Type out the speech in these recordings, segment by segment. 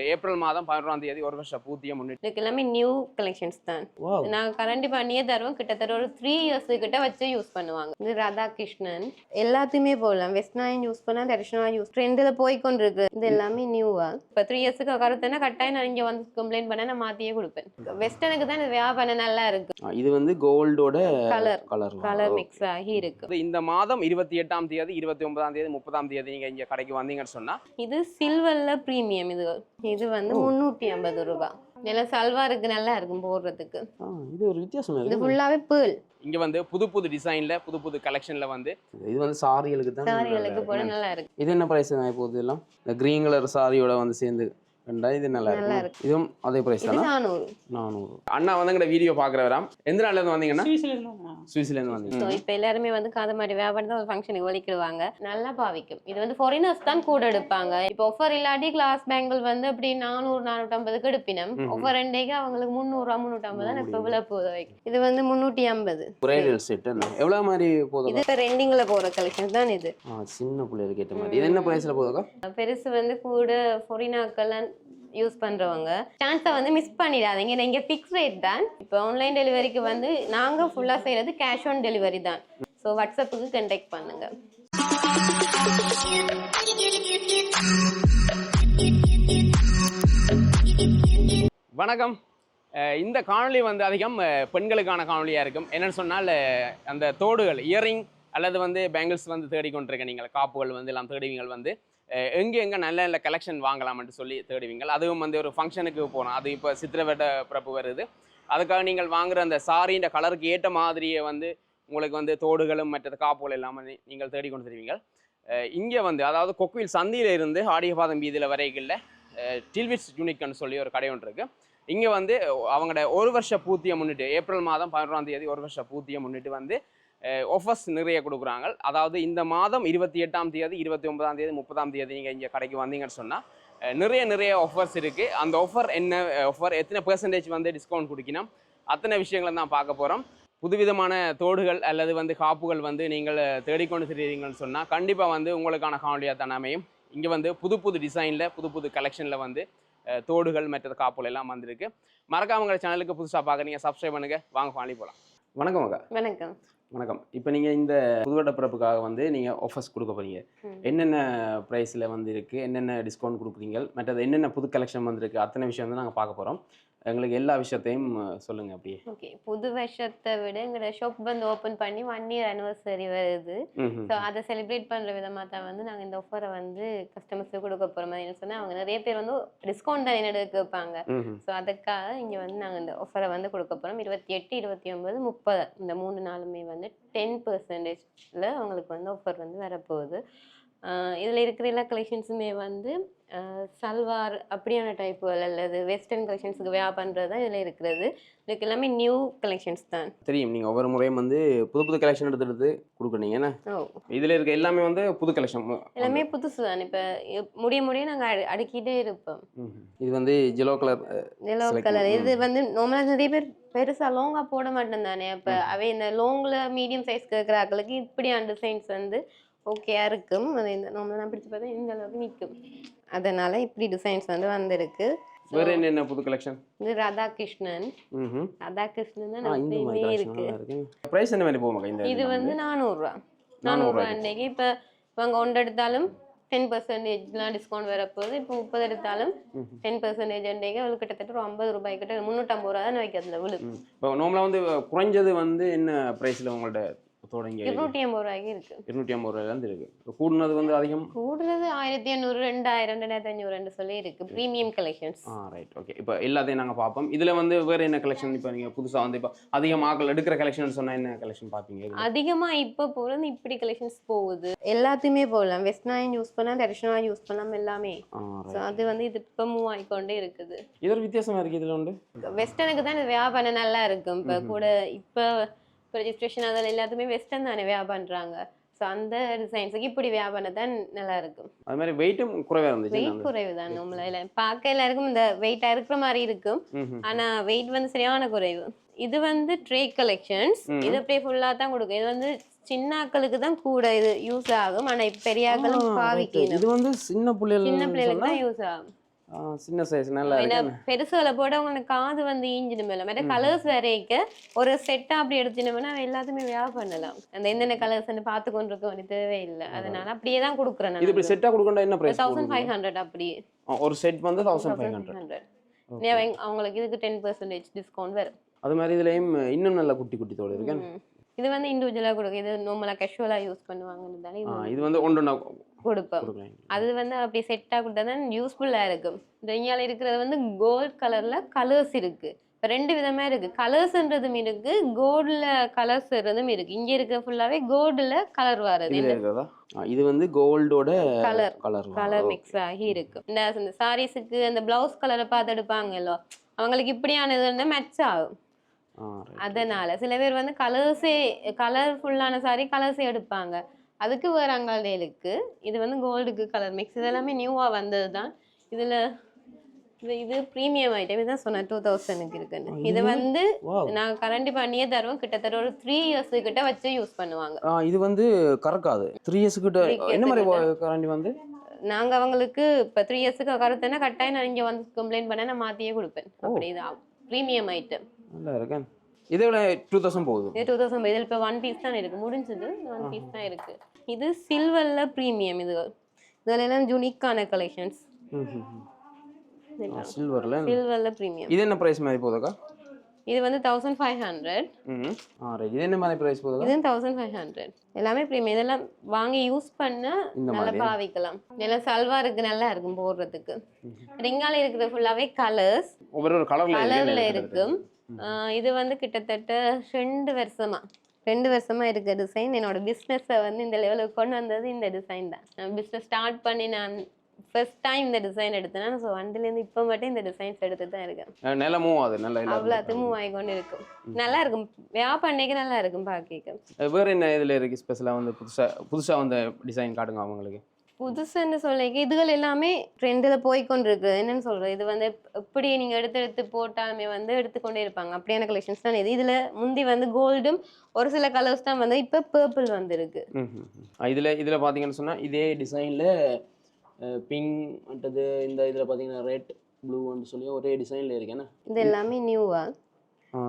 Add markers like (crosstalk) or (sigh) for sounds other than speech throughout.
April மாதம் பதினொன்றாம் தேதி ஒரு வருஷம் பூத்தியை முன்னிட்டு இதுக்கு எல்லாமே நியூ கலெக்ஷன்ஸ் தான். வாவ் நாங்க கரண்டி பண்ணியே தருவோம் கிட்டத்தட்ட ஒரு த்ரீ இயர்ஸ் கிட்ட வச்சு யூஸ் பண்ணுவாங்க. இது ராதாகிருஷ்ணன். எல்லாத்தையுமே போடலாம். வெஸ்டர்னாயும் யூஸ் பண்ணலாம் ட்ரெடிஷனலாக யூஸ் ட்ரெண்டில் போய் கொண்டு இருக்கு இது எல்லாமே நியூவா இப்போ த்ரீ இயர்ஸுக்கு கருத்துனா கட்டாயம் நான் இங்கே வந்து கம்ப்ளைண்ட் பண்ண நான் மாற்றியே கொடுப்பேன். வெஸ்டர்னுக்கு தான் இது வியாபாரம் நல்லா இருக்கு. இது வந்து கோல்டோட Colour. கலர் கலர் மிக்ஸ் ஆகி இருக்கு. இந்த மாதம் இருபத்தி எட்டாம் தேதி இருபத்தி ஒன்பதாம் தேதி முப்பதாம் தேதி நீங்க இங்க கடைக்கு வந்தீங்கன்னு சொன்னா இது சில்வர்ல ப்ரீமியம் இது. இது வந்து முந்நூற்றி ஐம்பது ரூபாய் இதெல்லாம் சல்வாருக்கு நல்லா இருக்கும் போடுறதுக்கு. இது ஒரு வித்தியாசமா இது ஃபுல்லாவே பேர்ல் இங்க வந்து புது புது டிசைன்ல புது புது கலெக்ஷன்ல வந்து இது வந்து சாரிகளுக்கு தான் சாரிகளுக்கு போட நல்லா இருக்கு. இது என்ன பிரைஸ் தான் இப்போது எல்லாம் இந்த கிரீன் கலர் சாரியோட வந்து சேர்ந்து ரெண்டா? இது நல்லா இருக்கும் இதுவும் அதே பிரைஸ் தானே? நானூறு. நானூறு. அண்ணா வந்து எங்கட வீடியோ பாக்குறவராம் எந்த நாள்ல இருந்து வந்தீங்கன்னா? சுவிஸ்ல இருந்து வந்தீங்க. இப்போ எல்லாருமே வந்து காது மாதிரி வியாபாரம் தான் ஒரு ஃபங்க்ஷனுக்கு ஒலிக்கிடுவாங்க நல்லா பாவிக்கும். இது வந்து ஃபாரினர்ஸ் தான் கூட எடுப்பாங்க. இப்போ ஆஃபர் இல்லாட்டி கிளாஸ் பேங்கிள் வந்து அப்படி நானூறு நானூற்றம்பதுக்கு எடுப்பினம். ஆஃபர் ரெண்டேக்கு அவங்களுக்கு முந்நூறுரூவா முந்நூற்றம்பது தான் இப்போ இவ்வளோ போத வைக்கும் இது வந்து முந்நூற்றி ஐம்பது பிரைடல் செட் எவ்வளோ மாதிரி போதும் இது இப்போ ரெண்டிங்கில் போகிற கலெக்ஷன் தான் இது. சின்ன பிள்ளைகளுக்கு ஏற்ற மாதிரி. இது என்ன ப்ரைஸில் போதுக்கா பெருசு வந்து கூட ஃபொரினாக்கெல்லாம் யூஸ் பண்ணுறவங்க சான்ஸை வந்து மிஸ் பண்ணிடாதீங்க. இங்கே ஃபிக்ஸ் ரேட் தான். இப்போ ஆன்லைன் டெலிவரிக்கு வந்து நாங்கள் ஃபுல்லாக செய்கிறது கேஷ் ஆன் டெலிவரி தான். ஸோ வாட்ஸ்அப்புக்கு கண்டெக்ட் பண்ணுங்கள் வணக்கம். இந்த காணொலி வந்து அதிகம் பெண்களுக்கான காணொலியாக இருக்கும். என்னன்னு சொன்னால் அந்த தோடுகள் இயரிங் அல்லது வந்து பேங்கிள்ஸ் வந்து தேடிக்கொண்டிருக்க நீங்கள் காப்புகள் வந்து எல்லாம் தேடுவீங்கள் வந்து. எங்கே எங்கே நல்ல நல்ல கலெக்ஷன் வாங்கலாம்னு சொல்லி தேடுவீங்கள். அதுவும் வந்து ஒரு ஃபங்க்ஷனுக்கு போகணும். அது இப்போ சித்திரவட்ட பிறப்பு வருது. அதுக்காக நீங்கள் வாங்குகிற அந்த சாரின்ற கலருக்கு ஏற்ற மாதிரியே வந்து உங்களுக்கு வந்து தோடுகளும் மற்ற காப்புகள் இல்லாமல் நீங்கள் நீங்கள் தேடிக்கொண்டு தருவீங்கள் இங்கே வந்து அதாவது கொக்குவில் சந்தியில் இருந்து ஆடியபாதம் வீதியில் வரைகளில் டில்விட்ஸ் யூனிக்னு சொல்லி ஒரு கடை ஒன்று இருக்குது இங்கே வந்து அவங்களோட ஒரு வருஷ பூத்தியை முன்னிட்டு ஏப்ரல் மாதம் பதினொன்றாம் தேதி ஒரு வருஷ பூத்தியை முன்னிட்டு வந்து ஆஃபர்ஸ் நிறைய கொடுக்குறாங்க. அதாவது இந்த மாதம் இருபத்தி எட்டாம் தேதி இருபத்தி ஒன்பதாம் தேதி முப்பதாம் தேதி நீங்கள் இங்கே கடைக்கு வந்தீங்கன்னு சொன்னால் நிறைய நிறைய ஆஃபர்ஸ் இருக்குது அந்த ஆஃபர் என்ன ஆஃபர் எத்தனை பெர்சன்டேஜ் வந்து டிஸ்கவுண்ட் கொடுக்கணும்? அத்தனை விஷயங்களை தான் பார்க்க போகிறோம் புதுவிதமான தோடுகள் அல்லது வந்து காப்புகள் வந்து நீங்கள் தேடிக்கொண்டு திரிகிறீங்கன்னு சொன்னால் கண்டிப்பாக வந்து உங்களுக்கான காணொலியாக தான் அமையும். இங்கே வந்து புது புது டிசைனில் புது புது கலெக்ஷனில் வந்து தோடுகள் மற்ற காப்புகள் எல்லாம் வந்திருக்கு. மறக்காம உங்கள் சேனலுக்கு புதுசாக பார்க்குறீங்க சப்ஸ்கிரைப் பண்ணுங்க. வாங்க காணொலி போகலாம் வணக்கம் வணக்கம். வணக்கம். இப்போ நீங்கள் இந்த புதுவட்ட பிறப்புக்காக வந்து நீங்கள் ஆஃபர்ஸ் கொடுக்க போறீங்க. ம். என்னென்ன ப்ரைஸில் வந்து இருக்குது என்னென்ன டிஸ்கவுண்ட் கொடுக்குறீங்க? மற்றது என்னென்ன புது கலெக்ஷன் வந்திருக்கு? அத்தனை விஷயம் வந்து நாங்கள் பார்க்க போகிறோம் எங்களுக்கு எல்லா விஷயத்தையும் சொல்லுங்கள் அப்படியே. ஓகே. புது வருஷத்தை விட எங்களோட ஷாப் வந்து ஓப்பன் பண்ணி ஒன் இயர் அனிவர்சரி வருது. ஸோ அதை செலிப்ரேட் பண்ணுற விதமாக தான் வந்து நாங்கள் இந்த ஆஃபரை வந்து கஸ்டமர்ஸுக்கு கொடுக்க போகிற மாதிரி சொன்னால் அவங்க நிறைய பேர் வந்து டிஸ்கவுண்ட் தான் என்ன கேட்பாங்க. ஸோ அதுக்காக இங்கே வந்து நாங்கள் இந்த ஆஃபரை வந்து கொடுக்க போகிறோம் இருபத்தி எட்டு இருபத்தி ஒன்பது முப்பது இந்த மூணு நாளுமே வந்து டென் பர்சன்டேஜில் அவங்களுக்கு வந்து ஆஃபர் வந்து வரப்போகுது. இதில் இருக்கிற எல்லா கலெக்ஷன்ஸுமே வந்து சல்வார் அப்படியான டைப்புகள் அல்லது வெஸ்டர்ன் கலெக்ஷன்ஸுக்கு பண்ணுறது தான் இதில் இருக்கிறது. இதுக்கு எல்லாமே நியூ கலெக்ஷன்ஸ் தான். தெரியும். நீங்கள் ஒவ்வொரு முறையும் வந்து புது புது கலெக்ஷன் எடுத்து எடுத்து கொடுக்குறீங்க என்ன? இதில் இருக்க எல்லாமே வந்து புது கலெக்ஷன் எல்லாமே புதுசு தான் இப்போ முடிய முடிய நாங்கள் அடி அடுக்கிட்டே இருப்போம். இது வந்து ஜெலோ கலர் Select கலர் இது வந்து நார்மலாக நிறைய பேர் பெருசா லாங்கா போட மாட்டேன் தானே அப்போ அவை இந்த லாங்ல மீடியம் சைஸ் இருக்கிற ஆட்களுக்கு இப்படியான டிசைன்ஸ் வந்து ஓகேயா இருக்கும். அது இந்த நார்மலாக பிடிச்சி பார்த்தா இந்த அளவுக்கு நிற்கும் அதனால இப்படி டிசைன்ஸ் வந்து வந்திருக்கு. வேறு என்னென்ன புது கலெக்ஷன் இது ராதாகிருஷ்ணன். ராதாகிருஷ்ணன் எப்பயுமே இருக்கு. இருக்கு ப்ரைஸ் என்ன மாதிரி போகும் இந்த இது வந்து நானூறுரூவா. நானூறுரூவா அன்றைக்கு இப்போ அவங்க ஒன்று எடுத்தாலும் டென் பர்சன்டேஜ்லாம் டிஸ்கவுண்ட் வரப்போகுது. இப்போ முப்பது எடுத்தாலும் டென் பர்சன்டேஜ் அன்றைக்கு அவளுக்கு கிட்டத்தட்ட ஒரு ஐம்பது ரூபாய் கிட்ட முந்நூற்றம்பது ரூபா தான் வைக்கிறது விழு இப்போ நார்மலாக வந்து குறைஞ்சது வந்து என்ன ப்ரைஸில் உங்கள்ட்ட தொடங்கி இருநூற்றி ஐம்பது ரூபாய்க்கு இருக்கு. இருநூற்றி ஐம்பது ரூபாயிலேருந்து இருக்கு. இப்போ கூடுனது வந்து அதிகம்? கூடுறது ஆயிரத்தி எண்ணூறு ரெண்டாயிரம் ரெண்டாயிரத்தி அஞ்சூறு சொல்லி இருக்கு. ப்ரீமியம் கலெக்ஷன்ஸ் ஆ ரைட் ஓகே இப்போ எல்லாத்தையும் நாங்கள் பார்ப்போம். இதில் வந்து வேறு என்ன கலெக்ஷன் இப்போ நீங்கள் புதுசாக வந்து இப்போ அதிகம் ஆக்கள் எடுக்கிற கலெக்ஷன் சொன்னால் என்ன கலெக்ஷன் பார்ப்பீங்க? இதுல? அதிகமா இப்போ போகிறது இப்படி கலெக்ஷன்ஸ் போகுது. எல்லாத்தையுமே போடலாம். வெஸ்டர்னாயும் யூஸ் பண்ணலாம் ட்ரெடிஷ்னலாக யூஸ் பண்ணலாம் எல்லாமே. ஸோ அது வந்து இது இப்போ மூவ் ஆகிக்கொண்டே இருக்குது. இது ஒரு வித்தியாசமாக இருக்குது இதில் உண்டு? வெஸ்டர்னுக்கு தான் இது வியாபாரம் நல்லா இருக்கும். இப்போ கூட இப்போ இப்போ ரெஜிஸ்ட்ரேஷன் அதில் எல்லாத்துமே வெஸ்டர்ன் தானே வியாபாரம்ன்றாங்க ஸோ அந்த டிசைன்ஸுக்கு இப்படி வியாபாரம் தான் நல்லா இருக்கும் அது மாதிரி வெயிட்டும் குறைவாக இருந்துச்சு வெயிட் குறைவு தான் நம்மள இல்லை. பார்க்க எல்லாருக்கும் இந்த வெயிட்டாக இருக்கிற மாதிரி இருக்கும். ம் ஆனா வெயிட் வந்து சரியான குறைவு. இது வந்து ட்ரே கலெக்ஷன்ஸ் இது அப்படியே ஃபுல்லா தான் கொடுக்கும். இது வந்து சின்னாக்களுக்கு தான் கூட இது யூஸ் ஆகும். ஆனா இப்ப பெரிய ஆக்களும் பாவிக்கணும். இது வந்து சின்ன பிள்ளைகள் சின்ன பிள்ளைகளுக்கு தான் யூஸ் ஆகும். சின்ன சைஸ் நல்லா பெருசுகளை போட உங்களுக்கு காது வந்து ஈஞ்சிடும் மேல மற்ற கலர்ஸ் வரைக்க ஒரு செட்டா அப்படி எடுத்துனோம்னா எல்லாத்தையுமே வியா பண்ணலாம். அந்த என்னென்ன கலர்ஸ்ன்னு பார்த்து கொண்டு இருக்க வேண்டிய தேவையில்லை அதனால அப்படியே தான் கொடுக்குறேன் இது இப்படி செட்டாக கொடுக்கண்டா என்ன ப்ரைஸ் தௌசண்ட் ஃபைவ் ஹண்ட்ரட் அப்படி. ஒரு செட் வந்து தௌசண்ட் ஃபைவ் ஹண்ட்ரட் ஹண்ட்ரட் அவங்களுக்கு இதுக்கு டென் பர்சன்டேஜ் டிஸ்கவுண்ட் வரும் அது மாதிரி இதுலேயும் இன்னும் நல்ல குட்டி குட்டி தோடு இருக்கு. ம். இது வந்து இண்டிவிஜுவலாக கொடுக்கும் இது நார்மலாக கேஷுவலாக யூஸ் பண்ணுவாங்கன்னு இது வந்து ஒன்று கொடுப்போம் அது வந்து அப்படி செட்டாக கொடுத்தா தான் யூஸ்ஃபுல்லாக இருக்கும் இங்கால இருக்கிறது வந்து கோல்ட் கலரில் கலர்ஸ் இருக்கு. இப்போ ரெண்டு விதமாக இருக்கு. கலர்ஸ்ன்றதும் இருக்கு கோல்டில் கலர்ஸ் இருந்தும் இருக்கு. இங்கே இருக்கிற ஃபுல்லாகவே கோல்டில் கலர் வர்றது. இது வந்து கோல்டோட கலர் கலர் கலர் மிக்ஸ் ஆகி இருக்கு. இந்த இந்த சாரீஸுக்கு அந்த பிளவுஸ் கலரை பார்த்து எடுப்பாங்கல்ல அவங்களுக்கு இப்படியானது வந்து மேட்ச் ஆகும். அதனால சில பேர் வந்து கலர்ஸே கலர்ஃபுல்லான சாரி கலர்ஸே எடுப்பாங்க. அதுக்கு வேற அங்காடைகளுக்கு இது வந்து கோல்டுக்கு கலர் மிக்ஸ் இதெல்லாமே நியூவாக வந்தது தான் இதில் இது இது ப்ரீமியம் ஐட்டம் இதுதான் சொன்னேன் டூ தௌசண்ட்க்கு இருக்குன்னு. இது வந்து நான் கரண்டி பண்ணியே தருவோம் கிட்டத்தட்ட ஒரு த்ரீ இயர்ஸ் கிட்ட வச்சு யூஸ் பண்ணுவாங்க. இது வந்து கறக்காது. த்ரீ இயர்ஸ் கிட்ட என்ன மாதிரி. கரண்டி வந்து? நாங்க அவங்களுக்கு இப்போ த்ரீ இயர்ஸுக்கு கருத்துன்னா கட்டாயம் நான் இங்க வந்து கம்ப்ளைண்ட் பண்ண நான் மாத்தியே கொடுப்பேன். அப்படி இது ப்ரீமியம் ஐட்டம் நல்லா இருக்கேன். இதை விட டூ தௌசண்ட் போகுது. இது டூ தௌசண்ட் இதில் இப்போ ஒன் பீஸ் தான் இருக்கு. முடிஞ்சது. ஒன் பீஸ் தான் இருக்கு. இது சில்வர்ல ப்ரீமியம் இது. இதுல எல்லாம் யூனிக்கான கலெக்ஷன்ஸ் சில்வரில் சில்வர்ல ப்ரீமியம் இது என்ன ப்ரைஸ் மாதிரி போகுதுக்கா? இது வந்து தௌசண்ட் ஃபைவ் ஹண்ட்ரட் இது என்ன மாதிரி ப்ரைஸ் போகுதுக்கா? இதுவும் தௌசண்ட் ஃபைவ் ஹண்ட்ரட் எல்லாமே ப்ரீமியம் இதெல்லாம் வாங்கி யூஸ் பண்ண நல்லா பாவிக்கலாம். இதெல்லாம் சல்வாருக்கு நல்லா இருக்கும் போடுறதுக்கு. ரிங்கால இருக்கிற ஃபுல்லாவே கலர்ஸ் ஒவ்வொரு கலரில் ஆஹ் இது வந்து கிட்டத்தட்ட ரெண்டு வருஷமா. ரெண்டு வருஷமா இருக்க டிசைன் என்னோட பிஸ்னஸை வந்து இந்த லெவலுக்கு கொண்டு வந்தது இந்த டிசைன் தான். நான் பிஸ்னஸ் ஸ்டார்ட் பண்ணி நான் ஃபர்ஸ்ட் டைம் இந்த டிசைன் எடுத்தேன்னா ஸோ வண்டிலேருந்து இப்போ மட்டும் இந்த டிசைன்ஸ் எடுத்து தான் இருக்கேன். நல்ல மூவ் ஆகுது நல்ல அவ்வளோத்து மூவ் ஆகி கொண்டு இருக்கும். நல்லா இருக்கும். வியாபாரக்கு நல்லா இருக்கும் பார்க்க வேற என்ன இதில் இருக்கு ஸ்பெஷலாக வந்து புதுசாக புதுசாக வந்து டிசைன் காட்டுங்க அவங்களுக்கு. புதுசுன்னு சொல்லிக்க இதுகள் எல்லாமே ட்ரெண்டில் போய்க்கொண்டிருக்குது என்னன்னு சொல்றது? இது வந்து எப்- எப்படி நீங்கள் எடுத்து எடுத்து போட்டாலுமே வந்து எடுத்துக்கொண்டே இருப்பாங்க. அப்படியான கலெக்ஷன்ஸ் தான் இது. இதில் முந்தி வந்து கோல்டும் ஒரு சில கலர்ஸ் தான் வந்து இப்போ பர்பிள் வந்திருக்கு. இதில் இதில் பார்த்தீங்கன்னு சொன்னால் இதே டிசைனில் பிங்க் மற்றது இந்த இதில் பார்த்தீங்கன்னா ரெட் ப்ளூன்னு சொல்லி ஒரே டிசைனில் இருக்கேன்னா இது எல்லாமே நியூவா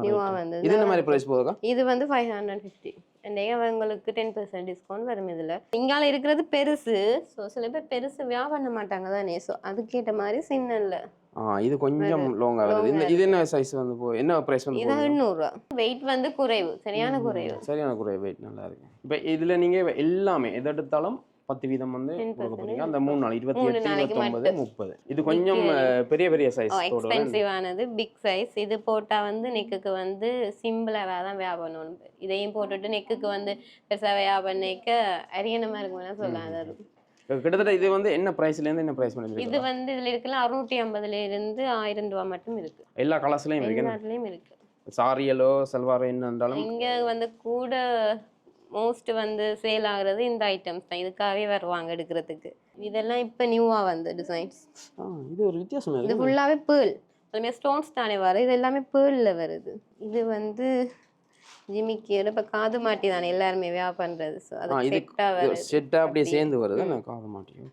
நியூவா இது வந்தது. என்ன மாதிரி ப்ரைஸ் போகுதுக்கா? இது வந்து ஃபைவ் ஹண்ட்ரட் ஃபிஃப்டி அவங்களுக்கு டென் பர்சன்ட் டிஸ்கவுண்ட் வரும் இதில். இங்கால இருக்கிறது பெருசு. ஸோ சில பேர் பெருசு வியாபாரம் பண்ண மாட்டாங்க தானே. ஸோ அதுக்கேற்ற மாதிரி சின்னல்ல. ஆ இது கொஞ்சம் லாங்காக வருது. இந்த இது என்ன சைஸ் வந்து போ என்ன ப்ரைஸ் வந்து இது போகுது எண்ணூறுரூவா வெயிட் வந்து குறைவு. சரியான குறைவு. சரியான குறை வெயிட் நல்லா இருக்கு. இப்போ இதில் நீங்கள் எல்லாமே எது எடுத்தாலும் பத்து வீதம் வந்து 10% கொடுக்க போறீங்க. அந்த மூணு நாள் இருபத்தி எட்டு மட்டும். முப்பது. இது கொஞ்சம் பெரிய பெரிய சைஸ் எக்ஸ்பென்சிவ் ஆனது பிக் சைஸ் இது போட்டா வந்து நெக்குக்கு வந்து சிம்பிளாக தான் வியாபனம் இதையும் போட்டுட்டு நெக்குக்கு வந்து பெருசா வியாபனிக்க அரியணமா இருக்கும்னா சொல்லலாம். அது கிட்டத்தட்ட இது வந்து என்ன ப்ரைஸ்லேருந்து என்ன ப்ரைஸ் இது பண்ணி வந்து இதுல இருக்கலாம் அறுநூற்றி ஐம்பதுல இருந்து ஆயிரம் ரூபாய் மட்டும் இருக்கு. எல்லா கலர்ஸ்லையும் இருக்கு. வெளிநாட்டுலயும் இருக்கு. சாரியலோ செல்வாரோ என்ன இருந்தாலும் இங்க வந்து கூட மோஸ்ட் வந்து சேல் ஆகுறது இந்த ஐட்டம்ஸ் தான். இதுக்காகவே வருவாங்க எடுக்கிறதுக்கு. இதெல்லாம் இப்போ நியூவா வந்து டிசைன்ஸ் இது ஒரு வித்தியாசமா. இது ஃபுல்லாவே பேர்ல் அதுமே ஸ்டோன்ஸ் தானே வரும். இது எல்லாமே பேர்ல வருது. இது வந்து ஜிமிக்கி இப்போ காது மாட்டி தானே எல்லாருமே வியா பண்றது. ஸோ அது செட்டாக வருது செட்டாக அப்படியே அப்படி. சேர்ந்து வருது. காத மாட்டேன்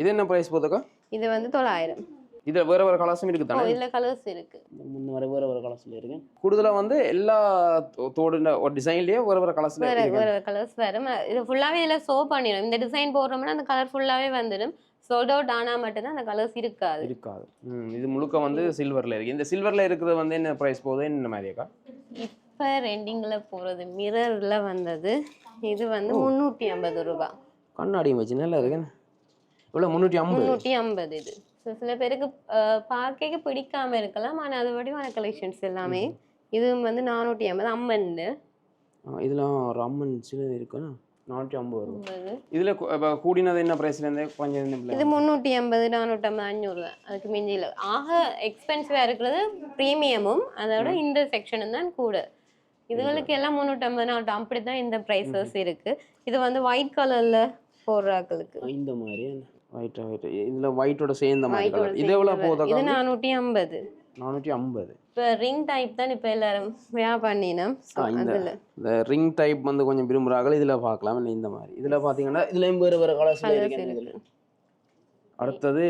இது என்ன ப்ரைஸ் போதுக்கா? இது வந்து தொள்ளாயிரம். இதில் வேற வேற கலர்ஸும் இருக்கு ஓ தானே இதுல கலர்ஸ் இருக்கு. முன்ன வர வேற வேற கலர்ஸ்ல இருக்கு. கூடுதலா வந்து எல்லா தோ- தோடு ஒரு டிசைன்லயே வேற வேற கலர்ஸ்ல வேற இருக்கு வேற கலர்ஸ் வரும் இது ஃபுல்லாவே இதுல சோ பண்ணிடும் இந்த டிசைன் போடுறோம்னா அந்த கலர் ஃபுல்லாவே வந்துடும். சோல்ட் அவுட் ஆனா மட்டும்தான் அந்த கலர்ஸ் இருக்காது. இருக்காது. ம், இது முழுக்க வந்து சில்வர்ல இருக்கு. இந்த சில்வர்ல இருக்கிறது வந்து என்ன பிரைஸ் போகுது? என்ன மாதிரியாக்கா இப்போ ரெண்டிங்ல போறது மிரர்ல வந்தது. இது வந்து முந்நூற்றி ஐம்பது ரூபாய் கண்ணாடியும் வச்சு நல்லா இருக்கு. இவ்வளோ முந்நூற்றி ஐம்பது. முந்நூற்றி ஐம்பது இது. ஸோ சில பேருக்கு பார்க்க பிடிக்காம இருக்கலாம். ஆனால் அது வடிவான கலெக்ஷன்ஸ் எல்லாமே. இதுவும் வந்து நானூற்றி ஐம்பது அம்மன்னு இதெல்லாம் ஒரு அம்மன் சில இருக்குன்னா நானூற்றி ஐம்பது ஐம்பது. இதுல கூடினது என்ன பிரைஸ்ல இருந்தே? கொஞ்சம் இது முந்நூற்றி ஐம்பது நானூற்றம்பது அஞ்சூறு அதுக்கு மிஞ்சி இல்லை ஆக எக்ஸ்பென்சிவாக இருக்கிறது ப்ரீமியமும் அதோட இந்த செக்ஷனும் தான் கூட. இதுகளுக்கு எல்லாம் முந்நூற்றம்பது நானூற்றி அப்படி தான் இந்த ப்ரைஸஸ் இருக்கு. இது வந்து ஒயிட் கலரில் போடுறாக்களுக்கு இந்த மாதிரி ஒயிட் ஒயிட் இதுல ஒயிட்டோட சேர்ந்த மாதிரி கலர் இது எவ்வளோ சேர்ந்து இது நானூற்றி ஐம்பது. நானூற்றி ஐம்பது. இப்போ ரிங் டைப் தான் இப்போ எல்லாரும் வியா பண்ணினோம் இந்த- ரிங் டைப் வந்து கொஞ்சம் விரும்புகிறார்கள் இதில் பார்க்கலாம். இல்லை இந்த மாதிரி. இதில் பார்த்தீங்கன்னா இதுலேயும் வேறு வேறு கலர்ஸ் இருக்கு. அடுத்தது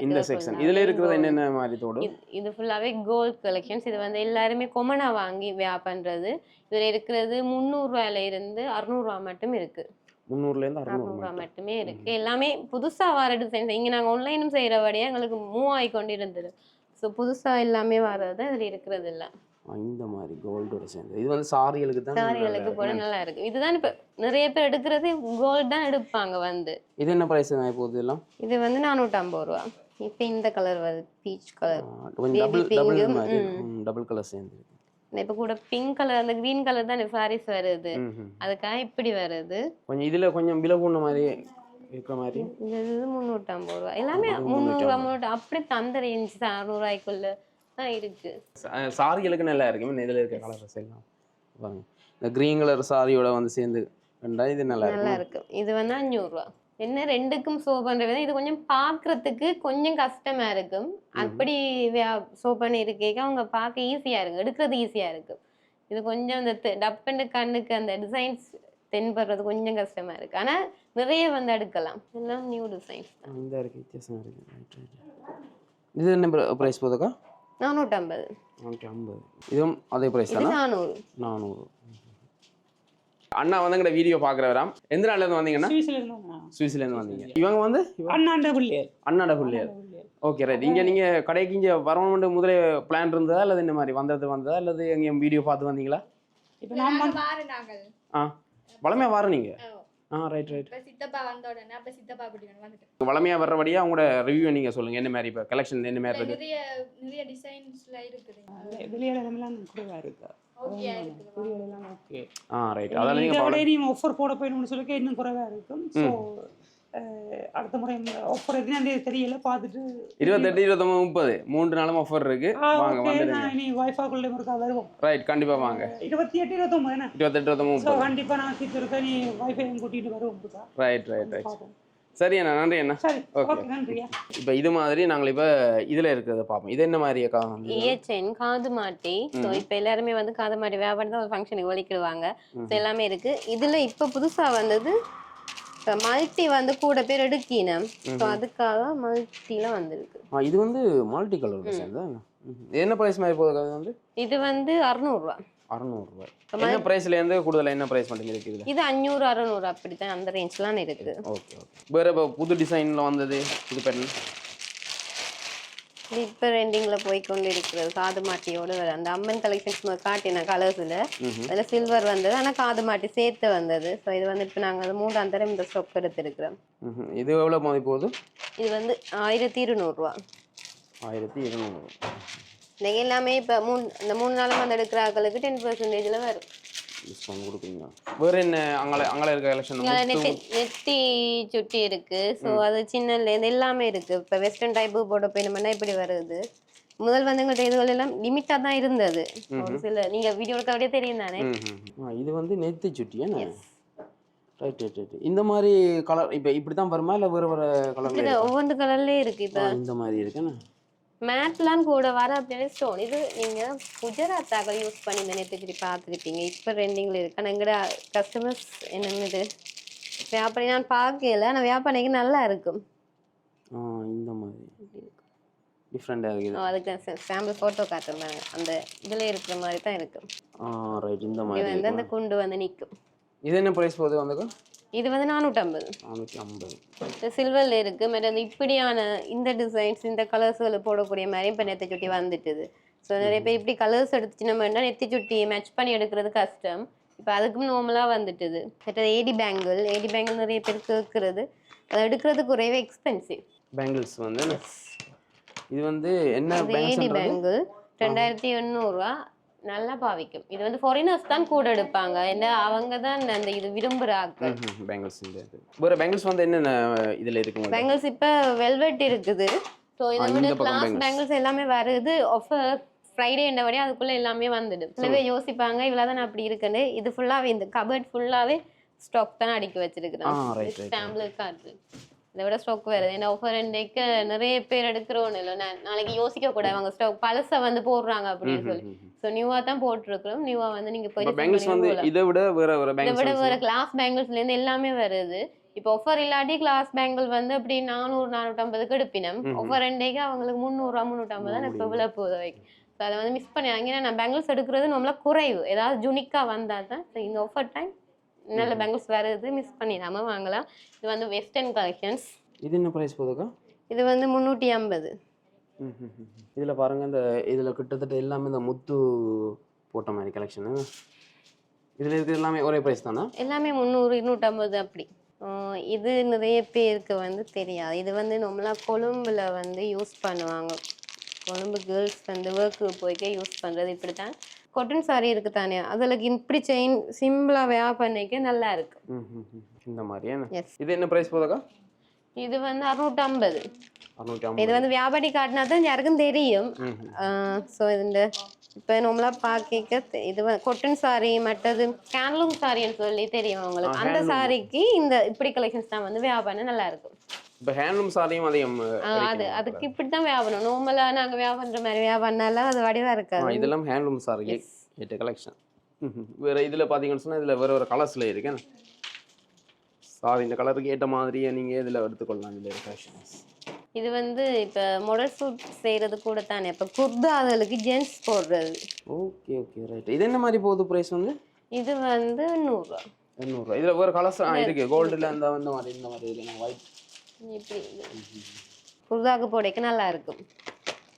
இந்த செக்ஷன் இதுல இருக்கிறது. என்னென்ன மாதிரி தோடு? இது ஃபுல்லாகவே கோல்ட் கலெக்ஷன்ஸ் இது வந்து எல்லாருமே கொமனாக வாங்கி வியா பண்ணுறது இதில் இருக்கிறது முந்நூறுரூவாயில இருந்து அறநூறுவா மட்டும் இருக்கு. முந்நூறுல இருந்து அறுநூறு மட்டும். மட்டுமே இருக்கு. எல்லாமே புதுசாக வர டிசைன்ஸ் இங்கே நாங்கள் ஆன்லைனும் செய்கிறபடியே எங்களுக்கு மூவ் ஆகி கொண்டு இருந்தது ஸோ புதுசாக எல்லாமே வர்றது இதில் இருக்கிறது இல்லை இந்த மாதிரி கோல்டோட சேர்ந்து. இது வந்து சாரிகளுக்கு தான் சாரிகளுக்கு போட நல்லா இருக்கு. இதுதான் இப்போ நிறைய பேர் எடுக்கிறது கோல்ட் தான் எடுப்பாங்க வந்து. இது என்ன பிரைஸ் போகுது எல்லாம் இது வந்து நானூற்றம்பது ரூபா. இப்போ இந்த கலர் வருது பீச் கலர். டபுள் கலர் சேர்ந்து இப்போ கூட பிங்க் கலர் அந்த க்ரீன் கலர் தான் சாரீஸ் வருது. அதுக்காக இப்படி வருது. கொஞ்சம் இதுல கொஞ்சம் விலை கூடின மாதிரி இருக்கிற மாதிரி. இந்த இது முந்நூற்றம்பது ரூபா எல்லாமே முந்நூறுரூவா முந்நூறு அப்படி தந்த ரேஞ்ச் அறுநூறுவாய்க்குள்ள தான் இருக்கு. சாரிகளுக்கு நல்லா இருக்கு. இதுல இருக்க கலர்ஸ் எல்லாம். இந்த கிரீன் கலர் சாரியோட வந்து சேர்ந்து இது நல்லா நல்லா இருக்கு இருக்கு. இது வந்து அஞ்சூறுரூவா என்ன ரெண்டுக்கும் சோ பண்ற விதம் இது கொஞ்சம் பார்க்கறதுக்கு கொஞ்சம் கஷ்டமா இருக்கும். அப்படி சோ பண்ணி இருக்கேக்க அவங்க பார்க்க ஈஸியா இருக்கு எடுக்கிறது ஈஸியா இருக்கு இது கொஞ்சம் இந்த டப்பண்டு கண்ணுக்கு அந்த டிசைன்ஸ் தென்படுறது கொஞ்சம் கஷ்டமா இருக்கு. ஆனா நிறைய வந்து எடுக்கலாம். எல்லாம் நியூ டிசைன்ஸ் ஆ, இந்த இருக்கு வித்தியாசம் இருக்கு. இது என்ன ப்ரைஸ் போதுக்கா? நானூற்றம்பது. நூற்றி ஐம்பது இதுவும் அதே ப்ரைஸ் தானே? நானூறு. நானூறு. அண்ணா வந்து எங்கட வீடியோ பார்க்குறவராம் எந்த நாள்ல இருந்து வந்தீங்கன்னா சுவிஸ்ல இருந்து வந்தீங்க. இவங்க வந்து அண்ணாண்ட பிள்ளையர். அண்ணாட பிள்ளையர். ஓகே ரைட் இங்க நீங்க கடைக்கு இங்க வரணும்னு முதலே பிளான் இருந்ததா? அல்லது இந்த மாதிரி வந்தது வந்ததா? அல்லது எங்கேயும் வீடியோ பார்த்து வந்தீங்களா? இப்ப நான் வந்து வாரு நாங்கள். ஆ வளமையா வர நீங்க. ஆ ரைட் ரைட் இப்ப சித்தப்பா வந்த உடனே அப்ப சித்தப்பா பிடிக்கணும் வந்துட்டு வளமையா வர்றபடியா உங்களோட ரிவ்யூ நீங்க சொல்லுங்க. என்ன மாதிரி இப்போ கலெக்ஷன் என்ன மாதிரி இருக்கு நிறைய நிறைய டிசைன்ஸ்ல இருக்குது. வெளியிடமெல்லாம் குறைவா இருக்கு ஓகே ஆ ரைட் நீங்க. நீங்க ஆஃபர் போட போயணும்னு சொல்லிக்க இன்னும் குறைவா இருக்கும். அடுத்த முறை ஆஃபர் எதுனா தெரியல பார்த்துட்டு இருபத்தெட்டு இருபத்தொம்பது முப்பது. மூன்று நாளும் ஆஃபர் இருக்கு. வாங்க வைஃபாக்குள்ளே வருவோம். ரைட் கண்டிப்பா வாங்க. இருபத்தி எட்டு இருபத்தொம்பது இருபத்தெட்டு இருபத்தொம்பது கண்டிப்பா நான் நீ வைஃபையும் கூட்டிட்டு வருவோம் ரைட் ரைட் ரைட் சரி அண்ணா நன்றி அண்ணா. ஓகே இப்போ இது மாதிரி நாங்கள் இப்போ இதில் இருக்கிறத பார்ப்போம். இது என்ன மாதிரி ஏச்சென் காது மாட்டி. ஸோ இப்போ எல்லாருமே வந்து காது மாட்டி வியாபாரம் தான் ஒரு ஃபங்க்ஷனுக்கு வலிக்கிடுவாங்க ஸோ எல்லாமே இருக்கு. இதுல இப்போ புதுசா வந்தது மல்டி வந்து கூட பேர் எடுக்கினம் ஸோ அதுக்காக மல்டில வந்திருக்கு. ஆ இது வந்து மல்டி கலர் என்ன ப்ரைஸ் மாதிரி போகுது வந்து? இது வந்து அறுநூறுவா. அறநூறுரூவா என்ன ப்ரைஸ்லேருந்து கூடுதல் என்ன ப்ரைஸ் மட்டும் இருக்குது? இது அஞ்சூறு அறுநூறு அப்படித்தான் அந்த ரேஞ்ச்லாம் இருக்கு ஓகே ஓகே. வேறு இப்போ புது டிசைனில் வந்தது இது பேட்டர்ன் இப்போ ரெண்டிங்ல போய் கொண்டு இருக்கிறது காது மாட்டியோட அந்த அம்மன் கலெக்ஷன்ஸ் காட்டின கலர்ஸ்ல அதுல சில்வர் வந்தது ஆனா காது மாட்டி சேர்த்து வந்தது. ஸோ இது வந்து இப்போ நாங்கள் மூணாம் தரம் இந்த ஸ்டொக் எடுத்திருக்கிறோம். இது எவ்வளோ மாதிரி போகுது இது வந்து ஆயிரத்தி இருநூறுவா. ஆயிரத்தி இருநூறு நீங்கள் எல்லாமே இப்போ மூணு இந்த மூணு நாளும் வந்து எடுக்கிற ஆட்களுக்கு டென் பர்சன்டேஜில் வரும். டிஸ்கவுண்ட் வேறு என்ன அங்கே அங்கே இருக்க கலெக்ஷன் இங்கே நெத்தி நெத்தி சுட்டி இருக்கு. ஸோ அது சின்னலேருந்து எல்லாமே இருக்கு. இப்போ வெஸ்டர்ன் டைப்பு போட போயிடுமென்னா இப்படி வருது. முதல் வந்து எங்கள்கிட்ட இதுகள் எல்லாம் லிமிட்டாக தான் இருந்தது. ஒரு சில நீங்கள் வீடியோ எடுக்கிறபடியே தெரியும் தானே? இது வந்து நெத்தி சுட்டி ரைட் ரைட் ரைட் இந்த மாதிரி கலர் இப்போ இப்படி தான் வருமா? இல்லை வேறு வேறு கலர் ஒவ்வொரு கலர்லேயே இருக்கு இப்போ. இந்த மாதிரி இருக்குன்னு மேட்லாம் கூட வர அப்படின்னு ஸ்டோன் இது நீங்க குஜராத் தாக்கல் யூஸ் பண்ணி சுட்டி பார்த்துருப்பீங்க. இப்போ ரெண்டிங்கில் இருக்கு. ஆனால் எங்கட கஸ்டமர்ஸ் என்னது வியாபாரி நான் பார்க்கல. ஆனால் வியாபாரிக்கு நல்லா இருக்கும். இந்த மாதிரி. டிஃப்ரெண்ட்டாக இருக்குது. அதுக்கு சாம்பிள் ஃபோட்டோ காட்டுறாங்க. அந்த இதில் இருக்கிற மாதிரி தான் இருக்கும் ரைட் இந்த இது மாதிரி வந்து அந்த இருக்கும். குண்டு வந்து நிற்கும் இது என்ன ப்ரைஸ் போகுது வந்துக்கா இது வந்து நானூற்றம்பது. நானூற்றி ஐம்பது. இந்த சில்வரில் இருக்கு. மற்ற அந்த இப்படியான இந்த டிசைன்ஸ் இந்த கலர்ஸ்களை போடக்கூடிய மாதிரி இப்போ நெத்தி சுட்டி வந்துட்டுது. ஸோ நிறைய பேர் இப்படி கலர்ஸ் எடுத்துச்சு நம்ம என்ன நெத்தி சுட்டி மேட்ச் பண்ணி எடுக்கிறது கஷ்டம். இப்போ அதுக்கும் நார்மலாக வந்துட்டுது. மற்றது ஏடி பேங்கிள் ஏடி பேங்கிள் நிறைய பேர் கேட்குறது அது எடுக்கிறது குறைவே எக்ஸ்பென்சிவ் பேங்கிள்ஸ் வந்து? இது வந்து என்ன ஏடி பேங்கிள் ரெண்டாயிரத்தி எண்ணூறுரூவா நல்லா பாவிக்கும். இது வந்து ஃபாரினர்ஸ் தான் கூட எடுப்பாங்க. ஏன்னா அவங்க தான் அந்த இது விரும்புகிறாங்க பேங்கிள்ஸ் இந்த இது. வேறு பேங்கிள்ஸ் வந்து என்னென்ன இதில் இருக்குங்க பேங்கிள்ஸ் இப்போ வெல்வெட் இருக்குது. ஸோ இதை பக்கம் கிளாஸ். பேங்கிள்ஸ் எல்லாமே வருது. ஆஃபர் ஃப்ரைடே என்ற வரையும் அதுக்குள்ளே எல்லாமே வந்துடும். சில பேர் யோசிப்பாங்க இவ்வளோ தான் அப்படி இருக்குன்னு. இது ஃபுல்லாகவே இந்த கபர்ட் ஃபுல்லாகவே ஸ்டாக் தான் அடுக்கி right, ஸ்டாம்பிள் கார்டு இதை விட ஸ்டாக் வருது ஏன்னா ஆஃபர் இன்றைக்கு நிறைய பேர் எடுக்கிறோன்னு இல்லை நான் நாளைக்கு யோசிக்க கூடாது. அவங்க ஸ்டாக் பழசை வந்து போடுறாங்க அப்படின்னு சொல்லி. ஸோ நியூவாக தான் போட்டிருக்கிறோம். நியூவாக வந்து நீங்கள் போய் இதை விட வேற வேற இதை விட வேற கிளாஸ் பேங்கிள்ஸ்ல இருந்து எல்லாமே வருது. இப்போ ஆஃபர் இல்லாட்டி கிளாஸ் பேங்கிள் வந்து அப்படி நானூறு நானூற்றம்பதுக்கு எடுப்பினம். ஆஃபர் ரெண்டேக்கு அவங்களுக்கு முந்நூறுரூவா முந்நூற்றம்பது தான் இப்போ விலை போகுது வைக்கும் ஸோ அதை வந்து மிஸ் பண்ணி ஏன்னா நான் பேங்கிள்ஸ் எடுக்கிறது நம்மள குறைவு. ஏதாவது ஜுனிக்காக வந்தால் தான் ஸோ இந்த ஆஃபர் டைம் நல்ல பேங்கிள்ஸ் வருது மிஸ் பண்ணிடாம வாங்கலாம். இது வந்து வெஸ்டர்ன் கலெக்ஷன்ஸ் இது என்ன ப்ரைஸ் போகுதுக்கா இது வந்து முந்நூற்றி ஐம்பது. இதில் பாருங்க இந்த இதில் கிட்டத்தட்ட எல்லாமே இந்த முத்து போட்ட மாதிரி கலெக்ஷனு இதில் இருக்கிறது எல்லாமே ஒரே ப்ரைஸ் தானே? எல்லாமே முந்நூறு இருநூற்றம்பது அப்படி. இது நிறைய பேருக்கு வந்து தெரியாது. இது வந்து நம்மளாம் கொழும்புல வந்து யூஸ் பண்ணுவாங்க. கொழும்பு கேர்ள்ஸ் வந்து ஒர்க்கு போய்க்க யூஸ் பண்ணுறது இப்படி தான் கொட்டன் சாரி இருக்கு தானே? அதில் இப்படி செயின் சிம்பிளாக வோ பண்ணிக்க நல்லா இருக்கு. இந்த மாதிரி என்ன எஸ் இது என்ன ப்ரைஸ் போகுதுக்கா இது வந்து அறுநூற்றம்பது அறுநூற்றி இது வந்து வியாபாரி காட்டினா தான் யாருக்கும் தெரியும். ஸோ இந்த இப்போ நம்மளா பார்க்க இது கொட்டன் சாரி மற்றது கேன்லூம் சாரின்னு சொல்லி தெரியும் உங்களுக்கு. ஆ, அந்த. சாரிக்கு இந்த இப்படி கலெக்ஷன்ஸ் தான் வந்து வியாபாரம் நல்லா இருக்கும். இப்போ ஹேண்ட்லூம் சாரியும் அதையும் அது அதுக்கு இப்படி தான் வியாபாரம் நார்மலாக நாங்கள் வியாபாரம் மாதிரி வியாபாரம்னால அது வடிவாக இருக்காது. இதெல்லாம் ஹேண்ட்லூம் சாரி. எட்டு கலெக்ஷன் (laughs) வேறு இதில் பார்த்தீங்கன்னு சொன்னால் இதில் வேறு ஒரு கலர்ஸில் இருக்கேன் சாரி இந்த கலருக்கு ஏற்ற மாதிரியே நீங்கள் இதில் எடுத்துக்கொள்ளலாம் இதில் கலெக்ஷன்ஸ் இது வந்து இப்போ மாடல் சூட் செய்கிறது கூட தானே. இப்போ குர்தா அதுகளுக்கு ஜென்ஸ் போடுறது. ஓகே ஓகே ரைட் இது என்ன மாதிரி போகுது ப்ரைஸ் வந்து? இது வந்து நூறுரூவா எண்ணூறுரூவா இதில் வேறு கலர்ஸ் ஆ இருக்குது கோல்டில் இந்த மாதிரி இந்த மாதிரி இருக்கு ஒயிட் இப்படி குர்தாக்கு போடைக்க நல்லா இருக்கும்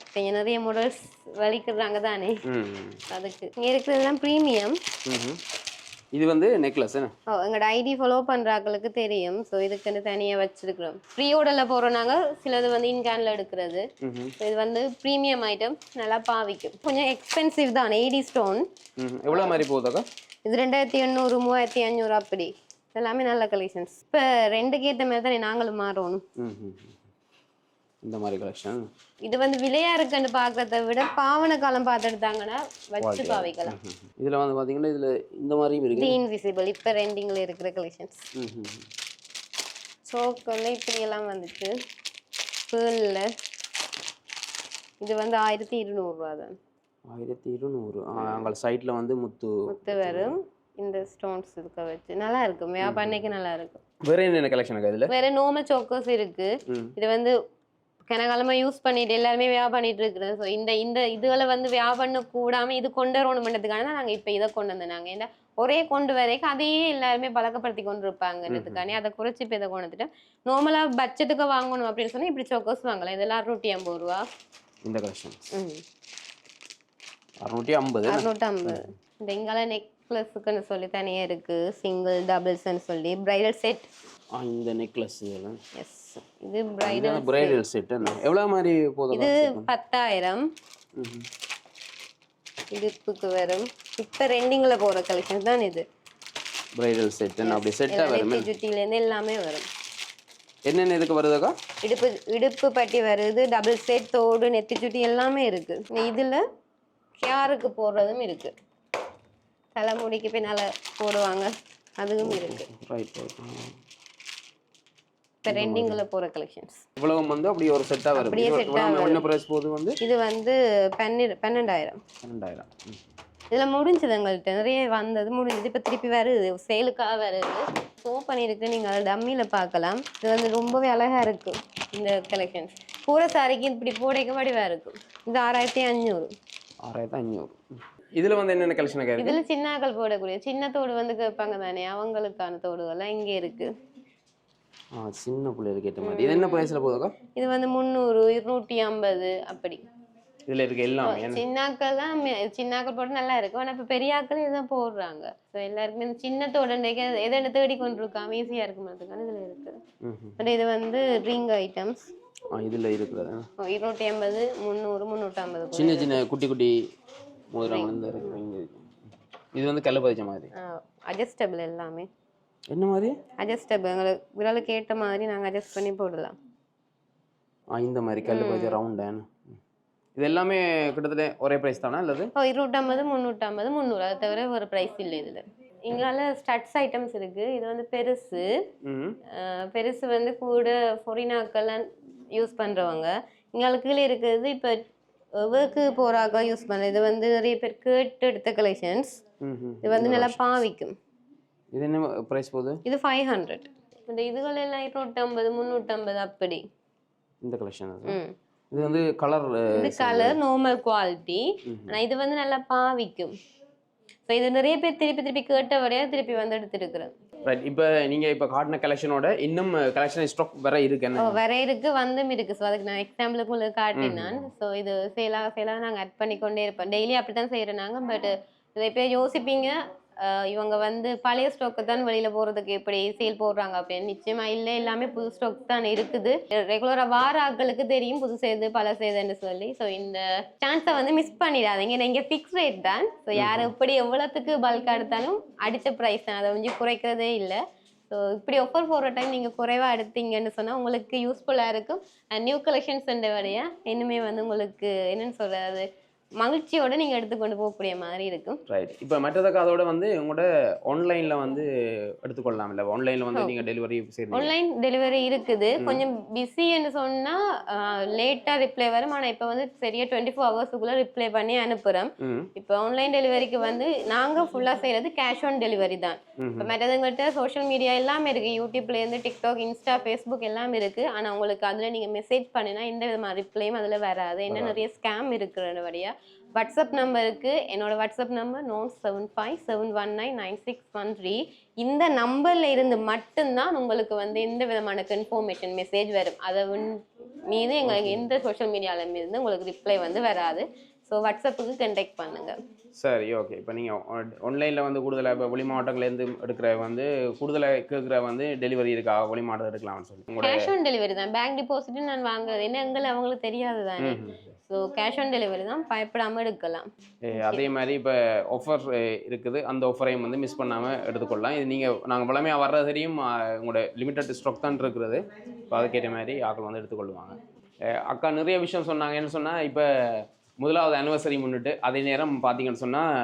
இப்போ நிறைய மாடல்ஸ் வலிக்கிறாங்க தானே அதுக்கு. இங்கே இருக்கிறதெல்லாம் ப்ரீமியம். இது வந்து நெக்லஸ் ஓ எங்களோட ஐடி ஃபாலோ பண்ணுறாக்களுக்கு தெரியும். ஸோ இதுக்குன்னு தனியாக வச்சிருக்கிறோம். ப்ரீ ஆர்டரில் போகிறோம் சிலது வந்து இன்கேனில் எடுக்கிறது. இது வந்து ப்ரீமியம் ஐட்டம் நல்லா பாவிக்கும். கொஞ்சம் எக்ஸ்பென்சிவ் தான். எயிட்டி ஸ்டோன் எவ்வளோ மாதிரி போகுதாக்கா இது ரெண்டாயிரத்தி எண்ணூறு மூவாயிரத்தி அஞ்சூறு அப்படி. எல்லாமே நல்ல கலெக்ஷன்ஸ் இப்போ ரெண்டுக்கு ஏற்ற மாதிரி தானே நாங்களும் மாறணும். இந்த மாதிரி கலெக்ஷன் இது வந்து விலையா இருக்குன்னு பார்க்கறத விட பாவன காலம் பார்த்து எடுத்தாங்கன்னா வச்சு பாவிக்கலாம். இதில் வந்து பார்த்தீங்கன்னா இதில் இந்த மாதிரியும் தி இருக்கு இன்விசிபிள் இப்போ ரெண்டிங்கில் இருக்கிற கலெக்ஷன்ஸ். சோக்கில் இப்படி எல்லாம் வந்துச்சு பேர்ல இது வந்து ஆயிரத்தி இருநூறுவா தான் ஆயிரத்தி இருநூறு. அங்கே சைட்டில் வந்து முத்து முத்து வரும். இந்த ஸ்டோன்ஸ் இருக்க வச்சு. நல்லா இருக்கும் வியாபாரனைக்கு நல்லா இருக்கும் வேறு என்னென்ன கலெக்ஷன் இருக்கா இதில்? வேற நார்மல் சோக்கர்ஸ் இருக்கு. இது வந்து கனகாலமா யூஸ் பண்ணிட்டு எல்லாருமே வியாபாரம் பண்ணிட்டு இருக்கிறது. ஸோ இந்த இந்த இதுகளை வந்து வியாபாரம் கூடாம இது கொண்டு வரணும் பண்ணுறதுக்காக தான் நாங்கள் இப்போ இதை கொண்டு வந்தோம். நாங்கள் ஏன்னா ஒரே கொண்டு வரைக்கும் அதையே எல்லாருமே பழக்கப்படுத்தி கொண்டு இருப்பாங்கன்றதுக்காண்டி அதை குறைச்சி இப்போ இதை கொண்டு வந்துட்டேன் நார்மலாக பட்ஜெட்டுக்கு வாங்கணும் அப்படின்னு சொன்னா இப்படி சோக்கர்ஸ் வாங்கலாம். இதெல்லாம் அறுநூற்றி ஐம்பது ரூபா. இந்த கலெக்ஷன் அறுநூற்றி ஐம்பது அறுநூற்றி ஐம்பது. இந்த இங்கால நெக்லஸுக்குன்னு சொல்லி தனியாக இருக்கு. சிங்கிள் டபுள்ஸ்ன்னு சொல்லி பிரைடல் செட் இந்த நெக்லஸ் இதெல்லாம் எஸ் இது பிரைடல் பிரைடல் செட் எவ்வளோ மாதிரி போதும் இது பத்தாயிரம். இடுப்புக்கு வரும். இப்போ ரெண்டிங்கில் போகிற கலெக்ஷன் தான் இது. பிரைடல் செட் அப்படி செட்டாக வரும். நெத்தி சுட்டிலேருந்து எல்லாமே வரும். என்னென்ன இதுக்கு வருதாக்கா இடுப்பு இடுப்பு பட்டி வருது டபுள் செட் தோடு நெத்தி சுட்டி எல்லாமே இருக்கு. இதில் ஹேருக்கு போடுறதும் இருக்கு. தலைமுடிக்கு பின்னால் போடுவாங்க. அதுவும் இருக்கு. ரைட் ரைட் இப்போ ரெண்டிங்கில் போகிற கலெக்ஷன்ஸ் இவ்வளவு வந்து அப்படியே ஒரு செட்டாக வரும். அப்படியே இவ்வளவு என்ன ப்ரைஸ் போகுது வந்து? இது வந்து பன்னெண்டு பன்னெண்டாயிரம். பன்னெண்டாயிரம். இதில் முடிஞ்சது எங்கள்கிட்ட நிறைய வந்தது முடிஞ்சது. இப்போ திருப்பி வருது. சேலுக்காக வருது. ஷோ பண்ணியிருக்கு நீங்கள் அதை டம்மியில் பார்க்கலாம். இது வந்து ரொம்பவே அழகாக இருக்கும் இந்த கலெக்ஷன்ஸ் பூர சாரிக்கு இப்படி போடைக்க வடிவாக இருக்கும். இது ஆறாயிரத்தி அஞ்சூறு ஆறாயிரத்தி அஞ்சூறு இதில் வந்து என்னென்ன கலெக்ஷன் இருக்கு இதில் சின்னாக்கள் போடக்கூடிய சின்ன தோடு வந்து கேட்பாங்க தானே அவங்களுக்கான தோடுகள்லாம் இங்கே இருக்குது ஆ சின்ன பிள்ளைகளுக்கு ஏற்ற மாதிரி. இது என்ன ப்ரைஸில் போகுதுக்கா இது வந்து முந்நூறு இருநூற்றி ஐம்பது அப்படி. இதில் இருக்க எல்லாமே. சின்னாக்கள் தான் சின்னாக்கள் போட்டு நல்லா இருக்கும் ஆனால் இப்போ பெரியாக்கள் இதுதான் போடுறாங்க. ஸோ எல்லாருக்குமே இந்த சின்ன தோடண்டைக்கு எதை என்ன தேடி கொண்டு இருக்காம ஈஸியாக இருக்குமன்றதுக்கான இதில் இருக்குது ம் ம். பட் இது வந்து ரிங் ஐட்டம்ஸ் இதில் இருக்கிறது இருநூற்றி ஐம்பது முந்நூறு முந்நூற்றம்பது சின்ன சின்ன குட்டி குட்டி மோதிரம் இருக்கு இருக்கு. இது வந்து கல்லு பதிச்ச மாதிரி. அட்ஜஸ்டபிள் எல்லாமே. என்ன மாதிரி? அட்ஜஸ்டபிள் எங்களுக்கு விரலுக்கு ஏற்ற மாதிரி நாங்கள் அட்ஜஸ்ட் பண்ணி போடலாம். இந்த மாதிரி கல்லு பதிச்ச ரவுண்டான இது எல்லாமே கிட்டத்தட்ட ஒரே ப்ரைஸ் தானே அல்லது? இருநூற்றம்பது முந்நூற்றம்பது முந்நூறு. அதை தவிர ஒரு ப்ரைஸ் இல்லை இதில். இங்கால ஸ்டட்ஸ் ஐட்டம்ஸ் இருக்குது இது வந்து பெருசு. பெருசு வந்து கூட ஃபொரினாக்கெல்லாம் யூஸ் பண்ணுறவங்க எங்களுக்கு கீழே இருக்கிறது இப்போ ஒர்க்கு போகிறாக்க யூஸ் பண்ணுறது இது வந்து நிறைய பேர் கேட்டு எடுத்த கலெக்ஷன்ஸ் இது வந்து நல்லா பாவிக்கும். இது என்ன ப்ரைஸ் போகுது? இது ஃபைவ் ஹண்ட்ரட் இந்த இதுகள் எல்லாம் இருநூற்றம்பது முந்நூற்றம்பது அப்படி. இந்த கலெக்ஷன் இது வந்து கலர் இது கலர் நார்மல் குவாலிட்டி ஆனா இது வந்து நல்லா பாவிக்கும். ஸோ இது நிறைய பேர் திருப்பி திருப்பி கேட்டபடியா திருப்பி வந்து எடுத்துருக்குறேன் ரைட் இப்போ நீங்கள் இப்போ காட்டின கலெக்ஷனோட இன்னும் கலெக்ஷன் ஸ்டாக் வேற இருக்கு என்ன? வேற இருக்கு வந்தும் இருக்கு. ஸோ அதுக்கு நான் எக்ஸாம்பிளுக்கு உங்களுக்கு காட்டினான் ஸோ இது சேலாக சேலாக நாங்கள் ஆட் பண்ணிக்கொண்டே இருப்போம். டெய்லி அப்படி தான் செய்கிறோம் நாங்கள் பட் நிறைய பேர் யோசிப்பீங்க இவங்க வந்து பழைய ஸ்டாக்கு தான் வெளியில போறதுக்கு எப்படி சேல் போடுறாங்க அப்படின்னு. நிச்சயமா இல்லை எல்லாமே புது ஸ்டாக் தான் இருக்குது. ரெகுலரா வார ஆட்களுக்கு தெரியும் புது சேது பல சேதுன்னு சொல்லி. ஸோ இந்த சான்ஸை வந்து மிஸ் பண்ணிடாதீங்க. நீங்க ஃபிக்ஸ் ரேட் தான். ஸோ யார் எப்படி எவ்வளோத்துக்கு பல்க் எடுத்தாலும் அடித்த ப்ரைஸ் தான். அதை வந்து குறைக்கிறதே இல்லை. ஸோ இப்படி ஆஃபர் போடுற டைம் நீங்கள் குறைவாக எடுத்தீங்கன்னு சொன்னால் உங்களுக்கு யூஸ்ஃபுல்லாக இருக்கும். அண்ட் நியூ கலெக்ஷன்ஸ் வழியா இன்னுமே வந்து உங்களுக்கு என்னன்னு சொல்றது மகிழ்ச்சியோட நீங்கள் எடுத்துக்கொண்டு போகக்கூடிய மாதிரி இருக்கும். ரைட் இப்போ மற்றதுக்கு அதோட வந்து உங்களோட ஆன்லைனில் வந்து எடுத்துக்கொள்ளலாம் இல்லை ஆன்லைனில் வந்து நீங்கள் டெலிவரி ஆன்லைன் டெலிவரி இருக்குது. கொஞ்சம் பிஸின்னு சொன்னால் லேட்டாக ரிப்ளை வரும். ஆனால் இப்போ வந்து சரியாக டுவெண்ட்டி ஃபோர் ஹவர்ஸுக்குள்ளே ரிப்ளை பண்ணி அனுப்புகிறோம் ம் இப்போ ஆன்லைன் டெலிவரிக்கு வந்து நாங்கள் ஃபுல்லாக செய்கிறது கேஷ் ஆன் டெலிவரி தான். இப்போ மற்றதுங்கள்ட்ட சோஷியல் மீடியா எல்லாமே இருக்குது யூடியூப்லேருந்து டிக்டாக் இன்ஸ்டா ஃபேஸ்புக் எல்லாமே இருக்குது ஆனால் உங்களுக்கு அதில் நீங்கள் மெசேஜ் பண்ணினா எந்த விதமான ரிப்ளையும் அதில் வராது. என்ன நிறைய ஸ்கேம் இருக்கிற வழியா. வாட்ஸ்அப் நம்பருக்கு என்னோட WhatsApp number nine seven five seven one nine nine six one three. இந்த நம்பரில் இருந்து மட்டும்தான் உங்களுக்கு வந்து எந்த விதமான கன்ஃபர்மேஷன் மெசேஜ் வரும். அதை மீது எங்களுக்கு எந்த சோஷியல் மீடியாவில் இருந்து உங்களுக்கு ரிப்ளை வந்து வராது. ஸோ வாட்ஸ்அப்புக்கு கண்டெக்ட் பண்ணுங்கள் சரி ஓகே இப்போ நீங்கள் ஆன்லைனில் வந்து கூடுதலாக இப்போ வெளி மாவட்டங்கள்லேருந்து எடுக்கிற வந்து கூடுதலாக கேட்குற வந்து டெலிவரி இருக்கா? வெளி மாவட்டம் எடுக்கலாம்னு சொல்லி. கேஷ் ஆன் டெலிவரி தான். பேங்க் டிபாசிட் நான் வாங்குறது. என்ன எங்களை அவங்களுக்கு தெரியாது தானே. ஸோ கேஷ் ஆன் டெலிவரி தான் பயப்படாமல் எடுக்கலாம். அதே மாதிரி இப்போ ஆஃபர் இருக்குது. அந்த ஆஃபரையும் வந்து மிஸ் பண்ணாமல் எடுத்துக்கொள்ளலாம். இது நீங்கள் நாங்கள் பழமையாக வர்ற தெரியும் உங்களோட லிமிட்டட் ஸ்டாக் தான் இருக்கிறது இப்போ அதுக்கேற்ற மாதிரி ஆக்கள் வந்து எடுத்துக்கொள்வாங்க. அக்கா நிறைய விஷயம் சொன்னாங்க. என்ன சொன்னால் இப்போ முதலாவது அனிவர்சரி முன்னிட்டு அதே நேரம் பார்த்தீங்கன்னு சொன்னால்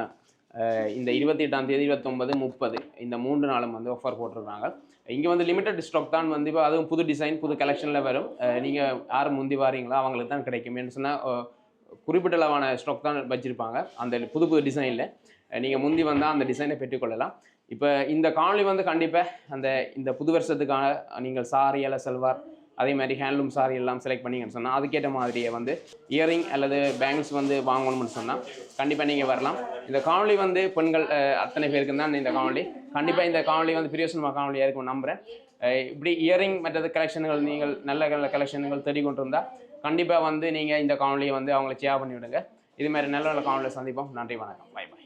இந்த இருபத்தி எட்டாம் தேதி இருபத்தொம்பது முப்பது இந்த மூன்று நாளும் வந்து ஆஃபர் போட்டிருக்காங்க. இங்கே வந்து லிமிட்டட் ஸ்டாக் தான் வந்து இப்போ அதுவும் புது டிசைன் புது கலெக்ஷனில் வரும். நீங்கள் யார் முந்தி வாரீங்களோ அவங்களுக்கு தான் கிடைக்கும். என்ன சொன்னால் குறிப்பிட்ட அளவான ஸ்டாக் தான் வச்சுருப்பாங்க. அந்த புது புது டிசைனில் நீங்கள் முந்தி வந்தால் அந்த டிசைனை பெற்றுக்கொள்ளலாம் இப்போ இந்த காணொலி வந்து கண்டிப்பாக அந்த இந்த புது வருஷத்துக்கான நீங்கள் சாரி அல்ல செல்வார் அதே மாதிரி ஹேண்ட்லூம் சாரி எல்லாம் செலக்ட் பண்ணிங்கன்னு சொன்னால் அதுக்கேற்ற மாதிரியே வந்து இயரிங் அல்லது பேங்கிள்ஸ் வந்து வாங்கணும்னு சொன்னால் கண்டிப்பாக நீங்கள் வரலாம். இந்த காணொளி வந்து பெண்கள் அத்தனை பேருக்கு தான் இந்த காணொளி. கண்டிப்பாக இந்த காணொளி வந்து பிரியோசனமாக காணொலியாக இருக்கும் நம்புகிறேன் இப்படி இயரிங் மற்றது கலெக்ஷன்கள் நீங்கள் நல்ல நல்ல கலெக்ஷன்கள் தேடி கொண்டு இருந்தால் கண்டிப்பாக வந்து நீங்கள் இந்த காணொலியை வந்து அவங்களை சேவ் பண்ணி விடுங்க இது மாதிரி நல்ல நல்ல காணொலியை சந்திப்போம். நன்றி வணக்கம். பாய் பாய்